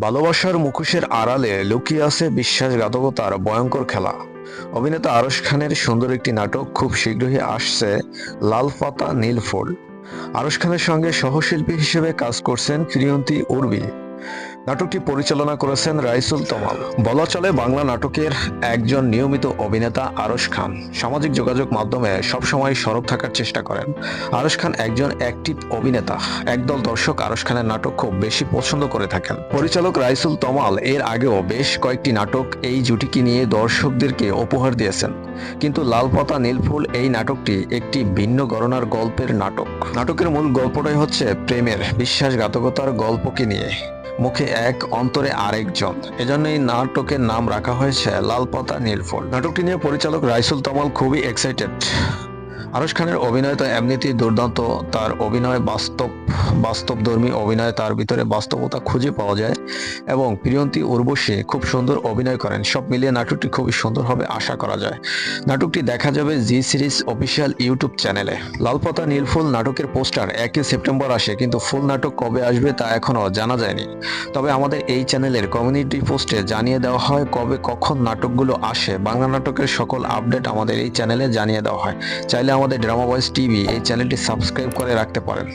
ভালোবাসার মুখোশের আড়ালে লুকিয়ে আছে বিশ্বাসঘাতকতার ভয়ঙ্কর খেলা। অভিনেতা আরশ খানের সুন্দর একটি নাটক খুব শীঘ্রই আসছে লাল পাতা, নীল ফুল। আরশ খানের সঙ্গে সহশিল্পী হিসেবে কাজ করছেন ক্রিয়ন্তী উর্বি নাটকটি পরিচালনা করেছেন রাইসুল তমাল। বলা চলে, বাংলা নাটকের একজন নিয়মিত অভিনেতা আরশ খান। সামাজিক যোগাযোগ মাধ্যমে সবসময় সরব থাকার চেষ্টা করেন। আরশ খান একজন অ্যাক্টিভ অভিনেতা। একদল দর্শক আরশ খানের নাটক খুব বেশি পছন্দ করে থাকেন। পরিচালক রাইসুল তমাল এর আগেও বেশ কয়েকটি নাটক এই জুটিকে নিয়ে দর্শকদেরকে উপহার দিয়েছেন। কিন্তু লাল পাতা নীলফুল এই নাটকটি একটি ভিন্ন গণনার গল্পের নাটক। নাটকের মূল গল্পটাই হচ্ছে প্রেমের বিশ্বাসঘাতকতার গল্পকে নিয়ে। মুখে এক, অন্তরে আরেকজন এজন্য এই নাটকের নাম রাখা হয়েছে লাল পাতা নীলফুল নাটকটি নিয়ে পরিচালক রাইসুল তমাল খুবই এক্সাইটেড আরশ খানের অভিনয় তো এমনিতেই দুর্দান্ত। তার অভিনয় বাস্তব, বাস্তবধর্মী অভিনয়, তার ভিতরে বাস্তবতা খুঁজে পাওয়া যায়। এবং প্রিয়ন্তী উর্বশী খুব সুন্দর অভিনয় করেন। সব মিলিয়ে নাটকটি খুবই সুন্দর হবে আশা করা যায়। নাটকটি দেখা যাবে জি সিরিজ অফিসিয়াল ইউটিউব চ্যানেলে। লালপাতা নীলফুল নাটকের পোস্টার একই সেপ্টেম্বর আসে, কিন্তু ফুল নাটক কবে আসবে তা এখনও জানা যায়নি। তবে আমাদের এই চ্যানেলের কমিউনিটি পোস্টে জানিয়ে দেওয়া হয় কবে কখন নাটকগুলো আসে। বাংলা নাটকের সকল আপডেট আমাদের এই চ্যানেলে জানিয়ে দেওয়া হয়। চাইলে আমাদের ড্রামা বয়েস টিভি এই চ্যানেলটি সাবস্ক্রাইব করে রাখতে পারেন।